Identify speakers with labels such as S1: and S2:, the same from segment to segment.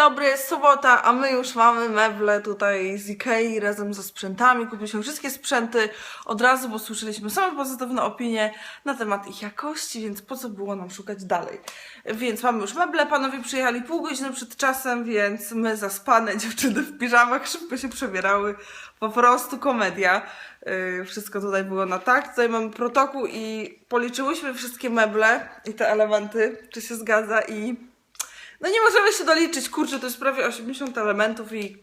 S1: dobry, jest sobota, a my już mamy meble tutaj z Ikei razem ze sprzętami. Kupiliśmy wszystkie sprzęty od razu, bo słyszeliśmy same pozytywne opinie na temat ich jakości, więc po co było nam szukać dalej. Więc mamy już meble, panowie przyjechali pół godziny przed czasem, więc my zaspane dziewczyny w piżamach szybko się przebierały. Po prostu komedia. Yy, wszystko tutaj było na tak. Tutaj mamy protokół i policzyłyśmy wszystkie meble i te elementy, czy się zgadza i no nie możemy się doliczyć, kurczę, to jest prawie 80 elementów i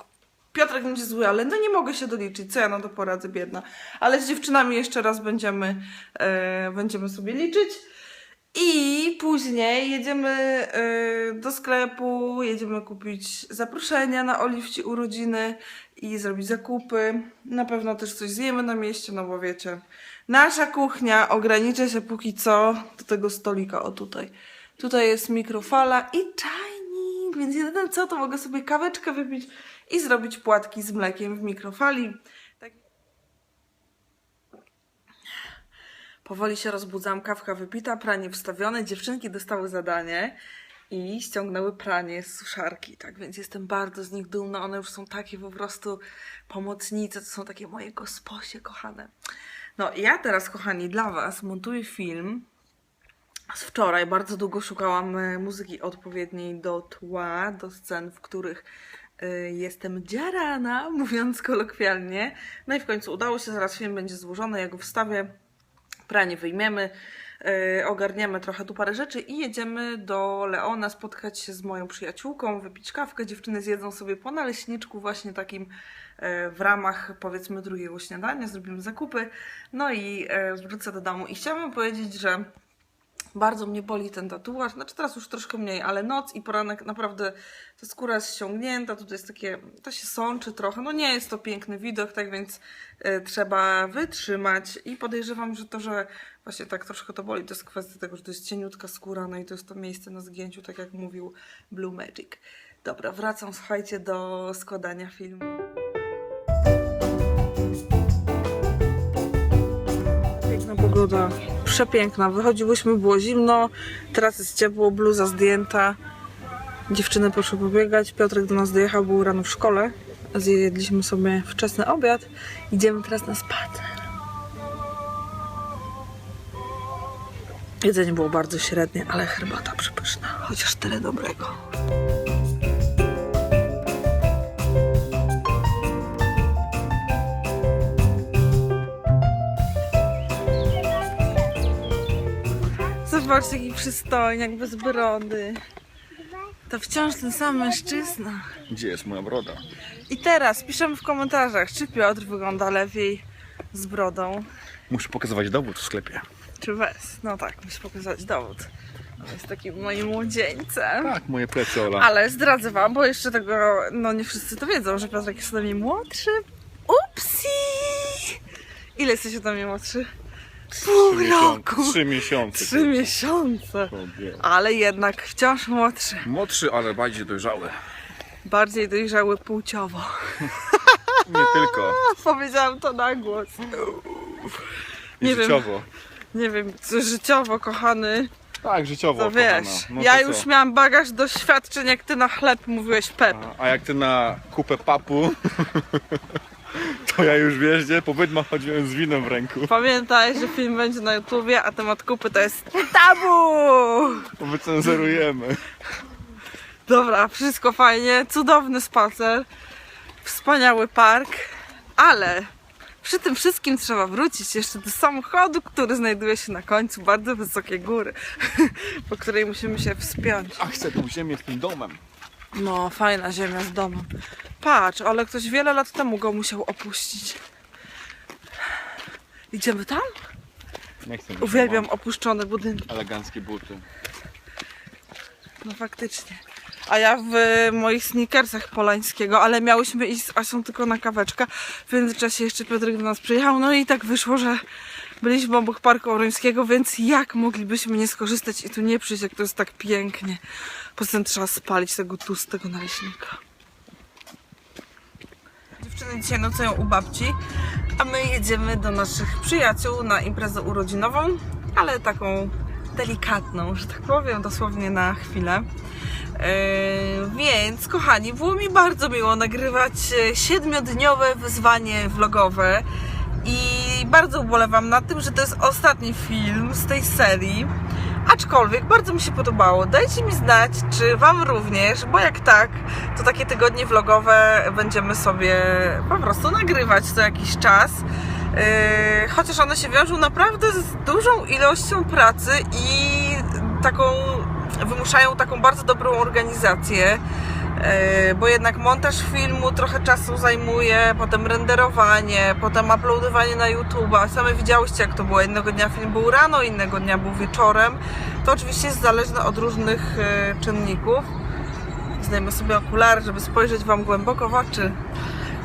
S1: Piotrek będzie zły, ale no nie mogę się doliczyć, co ja na to poradzę, biedna. Ale z dziewczynami jeszcze raz będziemy, e, będziemy sobie liczyć. I później jedziemy e, do sklepu, jedziemy kupić zaproszenia na Oliwci urodziny i zrobić zakupy. Na pewno też coś zjemy na mieście, no bo wiecie, nasza kuchnia ogranicza się póki co do tego stolika, o tutaj. Tutaj jest mikrofala i więc jedyne co, to mogę sobie kaweczkę wypić i zrobić płatki z mlekiem w mikrofali. Tak. Powoli się rozbudzam, kawka wypita, pranie wstawione, dziewczynki dostały zadanie i ściągnęły pranie z suszarki, tak więc jestem bardzo z nich dumna, one już są takie po prostu pomocnice, to są takie moje gosposie kochane. No ja teraz, kochani, dla was montuję film, z wczoraj bardzo długo szukałam e, muzyki odpowiedniej do tła, do scen, w których e, jestem dziarana, mówiąc kolokwialnie. No i w końcu udało się, zaraz film będzie złożony, ja go wstawię, pranie wyjmiemy, e, ogarniemy trochę tu parę rzeczy i jedziemy do Leona spotkać się z moją przyjaciółką, wypić kawkę. Dziewczyny zjedzą sobie po naleśniczku właśnie takim w ramach powiedzmy drugiego śniadania, zrobimy zakupy, no i wrócę do domu. I chciałabym powiedzieć, że bardzo mnie boli ten tatuaż, znaczy teraz już troszkę mniej, ale noc i poranek naprawdę ta skóra jest ściągnięta, tutaj jest takie, to się sączy trochę, no nie jest to piękny widok, tak więc e, trzeba wytrzymać i podejrzewam, że to, że właśnie tak troszkę to boli, to jest kwestia tego, że to jest cieniutka skóra, no i to jest to miejsce na zgięciu, tak jak mówił Blue Magic. Dobra, wracam, słuchajcie, do składania filmu. Pogoda, przepiękna. Wychodziłyśmy, było zimno, teraz jest ciepło, bluza zdjęta. Dziewczyny poszły pobiegać, Piotrek do nas dojechał, był rano w szkole. Zjedliśmy sobie wczesny obiad. Idziemy teraz na spacer. Jedzenie było bardzo średnie, ale herbata przepyszna. Chociaż tyle dobrego. Zobaczcie, jaki przystojniak bez brody. To wciąż ten sam mężczyzna.
S2: Gdzie jest moja broda?
S1: I teraz piszemy w komentarzach, czy Piotr wygląda lepiej z brodą,
S2: Muszę pokazywać dowód w sklepie.
S1: czy bez. No tak, musi pokazać dowód. On jest takim moim młodzieńcem.
S2: Tak, moje plecy, Ola.
S1: Ale zdradzę wam, bo jeszcze tego, no nie wszyscy to wiedzą, że Piotrek jest ode mnie młodszy. Upsi! Ile jesteś ode mnie młodszy? Pół
S2: Trzy
S1: roku!
S2: miesiące. Trzy miesiące.
S1: Trzy miesiące.
S2: Sobie.
S1: Ale jednak wciąż młodszy.
S2: Młodszy, ale bardziej dojrzały.
S1: Bardziej dojrzały płciowo.
S2: Nie tylko.
S1: Powiedziałam to na głos.
S2: I
S1: Nie wiem.
S2: życiowo.
S1: Nie wiem, co życiowo, kochany.
S2: Tak, życiowo.
S1: To wiesz,
S2: kochana. No
S1: ja
S2: to
S1: już
S2: co?
S1: miałam bagaż doświadczeń, jak ty na chleb mówiłeś pep.
S2: A, a jak ty na kupę papu, to ja już wiesz, gdzie po wydmach chodziłem z winem w ręku.
S1: Pamiętaj, że film będzie na YouTubie, a temat kupy to jest tabu!
S2: Wycenzurujemy.
S1: Dobra, wszystko fajnie, cudowny spacer, wspaniały park, ale przy tym wszystkim trzeba wrócić jeszcze do samochodu, który znajduje się na końcu bardzo wysokiej góry, po której musimy się wspiąć.
S2: A chcę tą ziemię z tym domem.
S1: No, fajna ziemia z domem. Patrz, ale ktoś wiele lat temu go musiał opuścić. Idziemy tam?
S2: Nie chcę.
S1: Uwielbiam opuszczone budynki.
S2: Eleganckie buty.
S1: No faktycznie. A ja w e, moich sneakersach polańskiego, ale miałyśmy iść z Asią tylko na kaweczkę. W międzyczasie jeszcze Piotrek do nas przyjechał. No i tak wyszło, że byliśmy obok Parku Orońskiego, więc jak moglibyśmy nie skorzystać i tu nie przyjść, jak to jest tak pięknie. Poza tym trzeba spalić tego tłustego naleśnika. Dziewczyny dzisiaj nocują u babci, a my jedziemy do naszych przyjaciół na imprezę urodzinową, ale taką delikatną, że tak powiem, dosłownie na chwilę. Yy, więc, kochani, było mi bardzo miło nagrywać e, siedmiodniowe wyzwanie vlogowe i bardzo ubolewam nad tym, że to jest ostatni film z tej serii. Aczkolwiek bardzo mi się podobało. Dajcie mi znać, czy Wam również, bo jak tak, to takie tygodnie vlogowe będziemy sobie po prostu nagrywać co jakiś czas. Yy, chociaż one się wiążą naprawdę z dużą ilością pracy i taką wymuszają taką bardzo dobrą organizację. Yy, Bo jednak montaż filmu trochę czasu zajmuje, potem renderowanie, potem uploadowanie na YouTube'a. Same widziałyście, jak to było. Jednego dnia film był rano, innego dnia był wieczorem. To oczywiście jest zależne od różnych yy, czynników. Zdajmy sobie okulary, żeby spojrzeć Wam głęboko w oczy.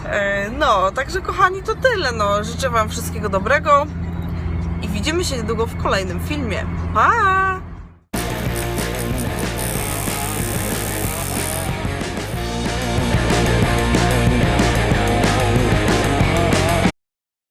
S1: E, No, także kochani, to tyle. No, życzę Wam wszystkiego dobrego i widzimy się niedługo w kolejnym filmie. Pa!